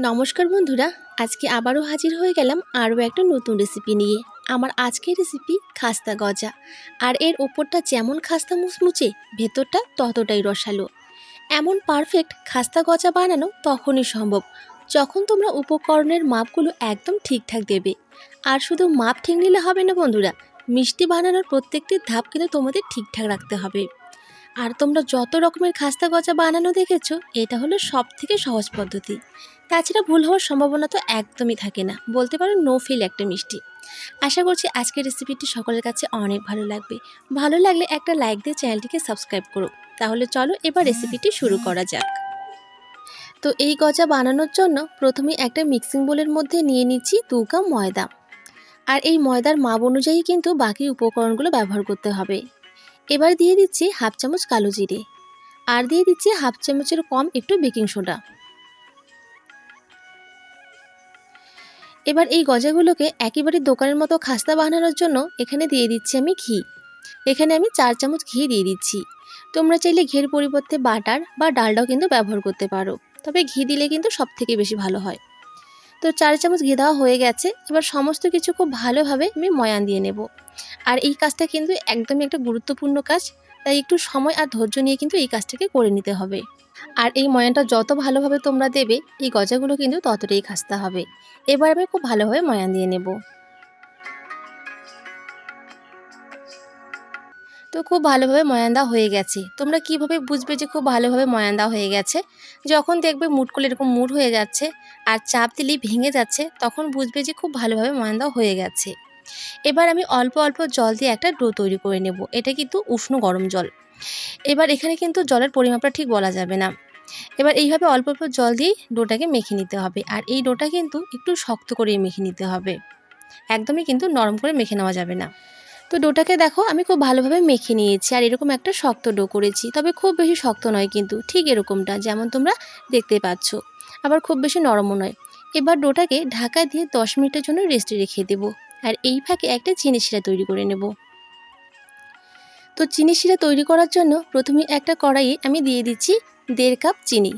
নমস্কার বন্ধুরা, আজকে আবারও হাজির হয়ে গেলাম আরও একটা নতুন রেসিপি নিয়ে। আমার আজকের রেসিপি খাস্তা গজা। আর এর ওপরটা যেমন খাস্তা মুচমুচে, ভেতরটা ততটাই রসালো। এমন পারফেক্ট খাস্তা গজা বানানো তখনই সম্ভব, যখন তোমরা উপকরণের মাপগুলো একদম ঠিকঠাক দেবে। আর শুধু মাপ ঠিক নিলে হবে না বন্ধুরা, মিষ্টি বানানোর প্রত্যেকটি ধাপ কিন্তু তোমাদের ঠিকঠাক রাখতে হবে। আর তোমরা যত রকমের খাস্তা গজা বানানো দেখেছ, এটা হলো সব থেকে সহজ পদ্ধতি। তাছাড়া ভুল হওয়ার সম্ভাবনা তো একদমই থাকে না। বলতে পারো নো ফিল একটা মিষ্টি। আশা করছি আজকের রেসিপিটি সকলের কাছে অনেক ভালো লাগবে। ভালো লাগলে একটা লাইক দিয়ে চ্যানেলটিকে সাবস্ক্রাইব করো। তাহলে চলো এবার রেসিপিটি শুরু করা যাক। তো এই গজা বানানোর জন্য প্রথমে একটা মিক্সিং বোলের মধ্যে নিয়ে নিচ্ছি দু কাপ ময়দা। আর এই ময়দার মাপ অনুযায়ী কিন্তু বাকি উপকরণগুলো ব্যবহার করতে হবে। এবার দিয়ে দিচ্ছি হাফ চামচ কালো জিরে। আর দিয়ে দিচ্ছি হাফ চামচের কম একটু বেকিং সোডা। এবার এই গজাগুলোকে একেবারে দোকানের মতো খাস্তা বানানোর জন্য এখানে দিয়ে দিচ্ছি আমি ঘি। এখানে আমি চার চামচ ঘি দিয়ে দিচ্ছি। তোমরা চাইলে ঘির পরিবর্তে বাটার বা ডালটাও কিন্তু ব্যবহার করতে পারো। তবে ঘি দিলে কিন্তু সব থেকে বেশি ভালো হয়। তো চার চামচ ঘি দেওয়া হয়ে গেছে। এবার সমস্ত কিছু খুব ভালোভাবে আমি ময়ান দিয়ে নেব। আর এই কাজটা কিন্তু একদমই একটা গুরুত্বপূর্ণ কাজ, তাই একটু সময় আর ধৈর্য নিয়ে কিন্তু এই কাজটাকে করে নিতে হবে। আর এই ময়ানটা যত ভালোভাবে তোমরা দেবে, এই গজাগুলো কিন্তু ততটাই খাসতে হবে। এবার আমি খুব ভালোভাবে ময়ান দিয়ে নেব। তো খুব ভালোভাবে ময়ান দেওয়া হয়ে গেছে। তোমরা কীভাবে বুঝবে যে খুব ভালোভাবে ময়ান দেওয়া হয়ে গেছে? যখন দেখবে মুট করলে এরকম মুট হয়ে যাচ্ছে আর চাপ দিলেই ভেঙে যাচ্ছে, তখন বুঝবে যে খুব ভালোভাবে ময়ান দেওয়া হয়ে গেছে। এবার আমি অল্প অল্প জল দিয়ে একটা ডো তৈরি করে নেব। এটা কিন্তু উষ্ণ গরম জল। এবার এখানে কিন্তু জলের পরিমাপটা ঠিক বলা যাবে না। এবার এইভাবে অল্প অল্প জল দিয়ে ডোটাকে মেখে নিতে হবে। আর এই ডোটা কিন্তু একটু শক্ত করে মেখে নিতে হবে। একদমই কিন্তু নরম করে মেখে নেওয়া যাবে না। তো ডোটাকে দেখো আমি খুব ভালোভাবে মেখে নিয়েছি আর এরকম একটা শক্ত ডো করেছি। তবে খুব বেশি শক্ত নয় কিন্তু ঠিক এরকমটা যেমন তোমরা দেখতে পাচ্ছ। আবার খুব বেশি নরমও নয়। এবার ডোটাকে ঢাকা দিয়ে দশ মিনিটের জন্য রেস্টে রেখে দেব আর এই ফাঁকে একটা চিনি শিরা তৈরি করে নেব। তো চিনি শিরা তৈরি করার জন্য প্রথমে একটা কড়াইয়ে আমি দিয়ে দিচ্ছি দেড় কাপ চিনি।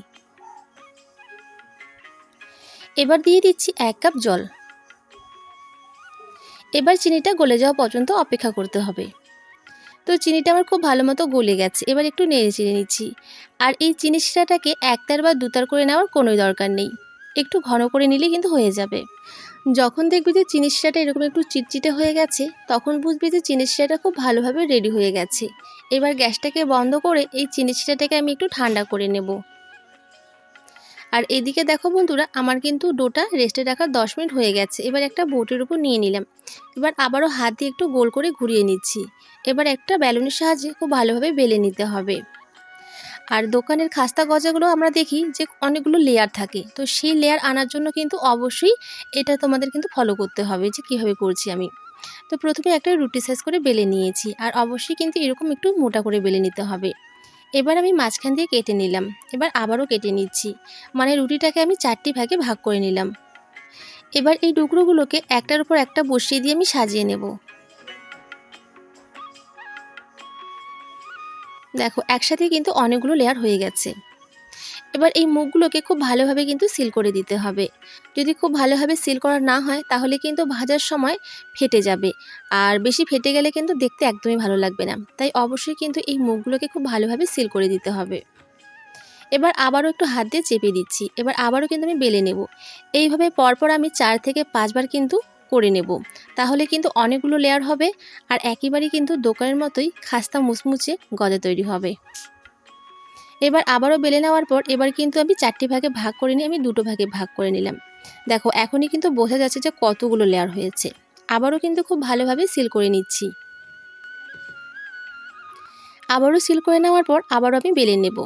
এবার দিয়ে দিচ্ছি এক কাপ জল। এবার চিনিটা গলে যাওয়া পর্যন্ত অপেক্ষা করতে হবে। তো চিনিটা আমার খুব ভালো মতো গলে গেছে, এবার একটু নেড়ে চিনি নিচ্ছি। আর এই চিনি শিরাটাকে একতার বা দুতার করে নেওয়ার কোনোই দরকার নেই। একটু ঘন করে নিলে কিন্তু হয়ে যাবে। যখন দেখবি যে চিনি শিরাটা এরকম একটু চিটচিটে হয়ে গেছে, তখন বুঝবি যে চিনি শিরাটা খুব ভালোভাবে রেডি হয়ে গেছে। এবার গ্যাসটাকে বন্ধ করে এই চিনি শিরাটাকে আমি একটু ঠান্ডা করে নেব। আর এদিকে দেখো বন্ধুরা, আমার কিন্তু ডোটা রেস্টে রাখার দশ মিনিট হয়ে গেছে। এবার একটা বোটের উপর নিয়ে নিলাম। এবার আবারও হাত দিয়ে একটু গোল করে ঘুরিয়ে নিচ্ছি। এবার একটা ব্যালুনের সাহায্যে খুব ভালোভাবে বেলে নিতে হবে। আর দোকানের খাস্তা গজাগুলো আমরা দেখি যে অনেকগুলো লেয়ার থাকে। তো সেই লেয়ার আনার জন্য কিন্তু অবশ্যই এটা তোমাদের কিন্তু ফলো করতে হবে যে কীভাবে করছি আমি। তো প্রথমে একটা রুটি সাইজ করে বেলে নিয়েছি। আর অবশ্যই কিন্তু এরকম একটু মোটা করে বেলে নিতে হবে। এবার আমি মাঝখান দিয়ে কেটে নিলাম। এবার আবারও কেটে নিচ্ছি। মানে রুটিটাকে আমি চারটি ভাগে ভাগ করে নিলাম। এবার এই টুকরোগুলোকে একটার উপর একটা বসিয়ে দিয়ে আমি সাজিয়ে নেব। দেখো, একসাথে কিন্তু অনেকগুলো লেয়ার হয়ে গেছে। এবার এই মুখগুলোকে খুব ভালোভাবে কিন্তু সিল করে দিতে হবে। যদি খুব ভালোভাবে সিল করা না হয়, তাহলে কিন্তু ভাজার সময় ফেটে যাবে। আর বেশি ফেটে গেলে কিন্তু দেখতে একদমই ভালো লাগবে না। তাই অবশ্যই কিন্তু এই মুখগুলোকে খুব ভালোভাবে সিল করে দিতে হবে। এবার আবারও একটু হাত দিয়ে চেপে দিচ্ছি। এবার আবারও কিন্তু আমি বেলে নেব। এইভাবে পরপর আমি চার থেকে পাঁচবার কিন্তু করে নেব। তাহলে কিন্তু অনেকগুলো লেয়ার হবে আর একেবারেই কিন্তু দোকানের মতোই খাস্তা মুচমুচে গজা তৈরি হবে। এবার আবারও বেলে নেওয়ার পর এবার কিন্তু আমি চারটি ভাগে ভাগ করে নিয়ে আমি দুটো ভাগে ভাগ করে নিলাম। দেখো, এখনই কিন্তু বোঝা যাচ্ছে যে কতগুলো লেয়ার হয়েছে। আবারও কিন্তু খুব ভালোভাবে সিল করে নিচ্ছি। আবারও সিল করে নেওয়ার পর আবারও আমি বেলে নেব।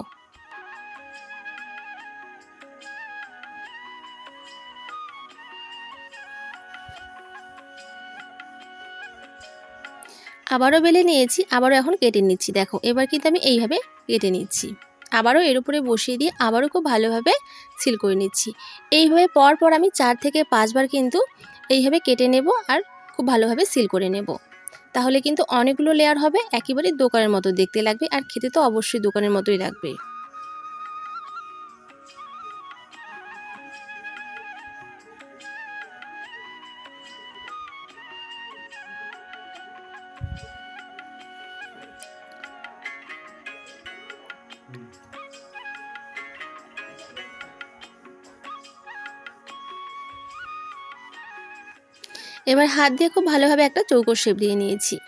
আবারও বেলে নিয়েছি, আবারও এখন কেটে নিচ্ছি। দেখো, এবার কিন্তু আমি এইভাবে কেটে নিচ্ছি। আবারও এর উপরে বসিয়ে দিয়ে আবারও খুব ভালোভাবে সিল করে নিচ্ছি এইভাবে পরপর আমি চার থেকে পাঁচবার কিন্তু এইভাবে কেটে নেব আর খুব ভালোভাবে সিল করে নেব তাহলে কিন্তু অনেকগুলো লেয়ার হবে, একেবারে দোকানের মতো দেখতে লাগবে আর খেতে তো অবশ্যই দোকানের মতোই লাগবে Mm-hmm. এবার হাত দিয়ে খুব ভালোভাবে একটা চৌকো শেপ দিয়ে নিয়েছি।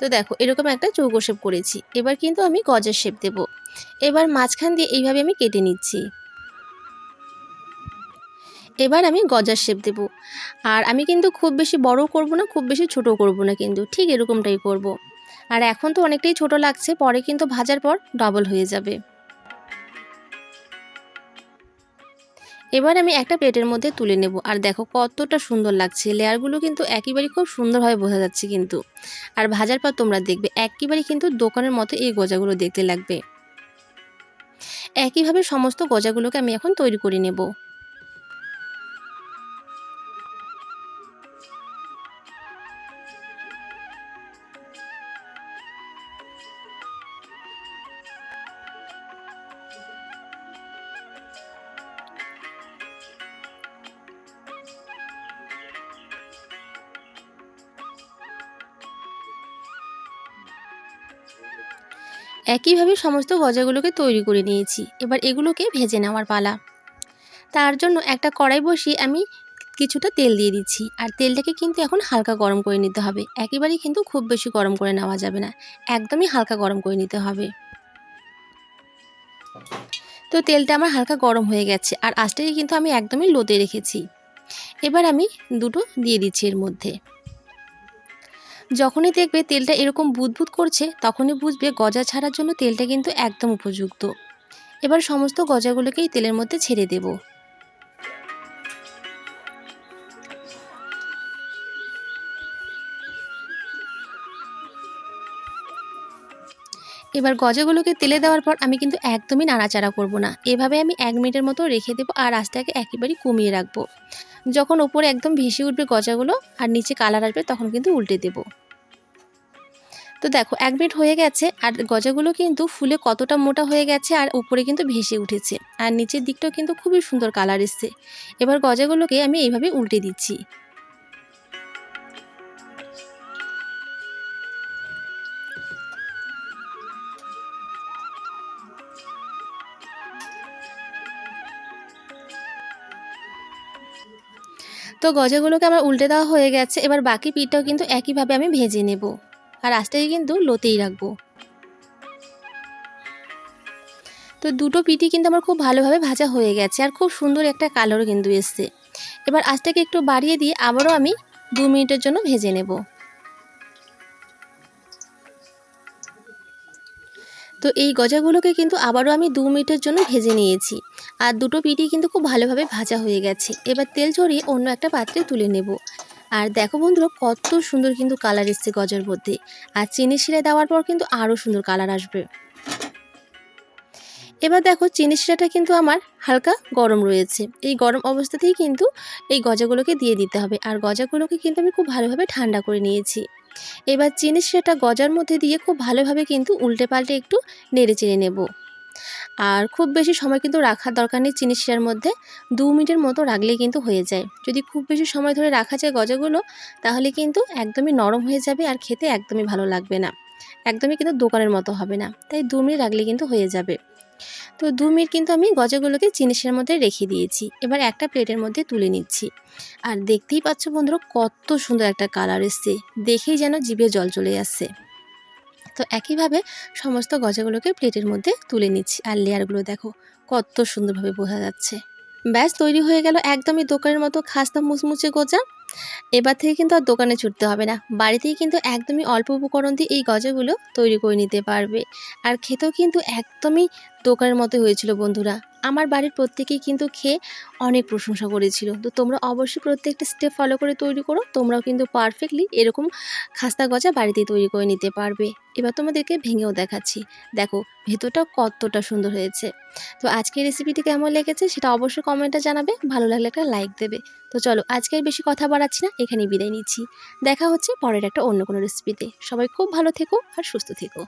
তো দেখো, এরকম একটা চৌকো শেপ করেছি। এবার কিন্তু আমি গজার শেপ দেব। এবার মাঝখান দিয়ে এইভাবে আমি কেটে নিচ্ছি। এবার আমি গজার শেপ দেব। আর আমি কিন্তু খুব বেশি বড় করব না, খুব বেশি ছোট করব না কিন্তু, ঠিক এরকমটাই করব। আর এখন তো অনেকটাই ছোট লাগছে, পরে কিন্তু ভাজার পর ডবল হয়ে যাবে। এবার আমি একটা প্লেটের মধ্যে তুলে নেব। আর দেখো কতটা সুন্দর লাগছে। লেয়ারগুলো কিন্তু একেবারে খুব সুন্দরভাবে বোঝা যাচ্ছে কিন্তু। আর ভাজার পর তোমরা দেখবে, একেবারে কিন্তু দোকানের মতো এই গজাগুলো দেখতে লাগবে। একইভাবে সমস্ত গজাগুলোকে আমি এখন তৈরি করে নেব। একইভাবে সমস্ত গজাগুলোকে তৈরি করে নিয়েছি। এবার এগুলোকে ভেজে নেওয়ার পালা। তার জন্য একটা কড়াই বসিয়ে আমি কিছুটা তেল দিয়ে দিচ্ছি। আর তেলটাকে কিন্তু এখন হালকা গরম করে নিতে হবে। একেবারেই কিন্তু খুব বেশি গরম করে নেওয়া যাবে না। একদমই হালকা গরম করে নিতে হবে। তো তেলটা আমার হালকা গরম হয়ে গেছে আর আঁচটাকে কিন্তু আমি একদমই লোতে রেখেছি। এবার আমি দুটো দিয়ে দিচ্ছি এর মধ্যে। যখনই দেখবে তেলটা এরকম বুদবুদ করছে, তখনই বুঝবে গজা ছাড়ার জন্য তেলটা কিন্তু একদম উপযুক্ত। এবার সমস্ত গজাগুলোকেই তেলের মধ্যে ছেড়ে দেব। এবার গজাগুলোকে তেলে দেওয়ার পর আমি কিন্তু একদমই নাড়াচাড়া করব না। এভাবে আমি এক মিনিটের মতো রেখে দেবো আর আস্তাকে একেবারেই কমিয়ে রাখব। যখন ওপরে একদম ভেসে উঠবে গজাগুলো আর নিচে কালার আসবে তখন কিন্তু উল্টে দেবো। তো দেখো, এক মিনিট হয়ে গেছে আর গজাগুলো কিন্তু ফুলে কতটা মোটা হয়ে গেছে আর উপরে কিন্তু ভেসে উঠেছে। আর নিচের দিকটাও কিন্তু খুবই সুন্দর কালার এসছে। এবার গজাগুলোকে আমি এইভাবে উল্টে দিচ্ছি। তো গজাগুলোকে আমার উল্টে দেওয়া হয়ে গেছে। এবার বাকি পিঠটাও কিন্তু একইভাবে আমি ভেজে নেব। আর আস্তে কিন্তু লোতেই রাখব। তো দুটো পিঠি কিন্তু আমার খুব ভালোভাবে ভাজা হয়ে গেছে আর খুব সুন্দর একটা কালারও কিন্তু এসছে। এবার আজটাকে একটু বাড়িয়ে দিয়ে আবারও আমি দু মিনিটের জন্য ভেজে নেব। তো এই গজাগুলোকে কিন্তু আবারও আমি দু মিনিটের জন্য ভেজে নিয়েছি। আর দুটো পিঠি কিন্তু খুব ভালোভাবে ভাজা হয়ে গেছে। এবার তেল ঝরিয়ে অন্য একটা পাত্রে তুলে নেব। আর দেখো বন্ধুরা, কত সুন্দর কিন্তু কালার এসছে গজার মধ্যে। আর চিনি শিরা দেওয়ার পর কিন্তু আরও সুন্দর কালার আসবে। এবার দেখো, চিনি শিরাটা কিন্তু আমার হালকা গরম রয়েছে। এই গরম অবস্থাতেই কিন্তু এই গজাগুলোকে দিয়ে দিতে হবে। আর গজাগুলোকে কিন্তু আমি খুব ভালোভাবে ঠান্ডা করে নিয়েছি। এবার চিনি শিরাটা গজার মধ্যে দিয়ে খুব ভালোভাবে কিন্তু উল্টে পাল্টে একটু নেড়ে চেড়ে নেব। আর খুব বেশি সময় কিন্তু রাখার দরকার নেই চিনি শিরার মধ্যে। দু মিনিটের মতো রাখলেই কিন্তু হয়ে যায়। যদি খুব বেশি সময় ধরে রাখা যায় গজাগুলো, তাহলে কিন্তু একদমই নরম হয়ে যাবে আর খেতে একদমই ভালো লাগবে না। একদমই কিন্তু দোকানের মতো হবে না। তাই দু মিনিট রাখলে কিন্তু হয়ে যাবে। তো দু মিনিট কিন্তু আমি গজাগুলোকে চিনিসের মধ্যে রেখে দিয়েছি। এবার একটা প্লেটের মধ্যে তুলে নিচ্ছি। আর দেখতেই পাচ্ছ বন্ধুরা, কত সুন্দর একটা কালার এসছে। দেখেই যেন জিভে জল চলে আসছে তো একইভাবে সমস্ত গজাগুলোকে প্লেটের মধ্যে তুলে নিচ্ছি। আর লেয়ারগুলো দেখো, কত সুন্দরভাবে বোঝা যাচ্ছে। ব্যাস, তৈরি হয়ে গেল একদমই দোকানের মতো খাস্তা মুচমুচে গজা। এবার থেকে কিন্তু আর দোকানে ছুটতে হবে না। বাড়িতেই কিন্তু একদমই অল্প উপকরণ দিয়ে এই গজাগুলো তৈরি করে নিতে পারবে। আর খেতেও কিন্তু একদমই দোকানের মতো হয়েছিল বন্ধুরা। আমার বাড়ির প্রত্যেকেই কিন্তু খেয়ে অনেক প্রশংসা করেছিল। তো তোমরা অবশ্যই প্রত্যেকটা স্টেপ ফলো করে তৈরি করো, তোমরাও কিন্তু পারফেক্টলি এরকম খাস্তা গজা বাড়িতেই তৈরি করে নিতে পারবে। এবার তোমাদেরকে ভেঙেও দেখাচ্ছি। দেখো, ভেতরটা কতটা সুন্দর হয়েছে। তো আজকের রেসিপিটি কেমন লেগেছে সেটা অবশ্যই কমেন্টে জানাবে, ভালো লাগলে একটা লাইক দেবে। তো চলো আজকের বেশি কথা বাড়াচ্ছি না, এখানেই বিদায় নিচ্ছি। দেখা হচ্ছে পরের একটা অন্য কোনো রেসিপিতে সবাই খুব ভালো থেকো আর সুস্থ থেকো।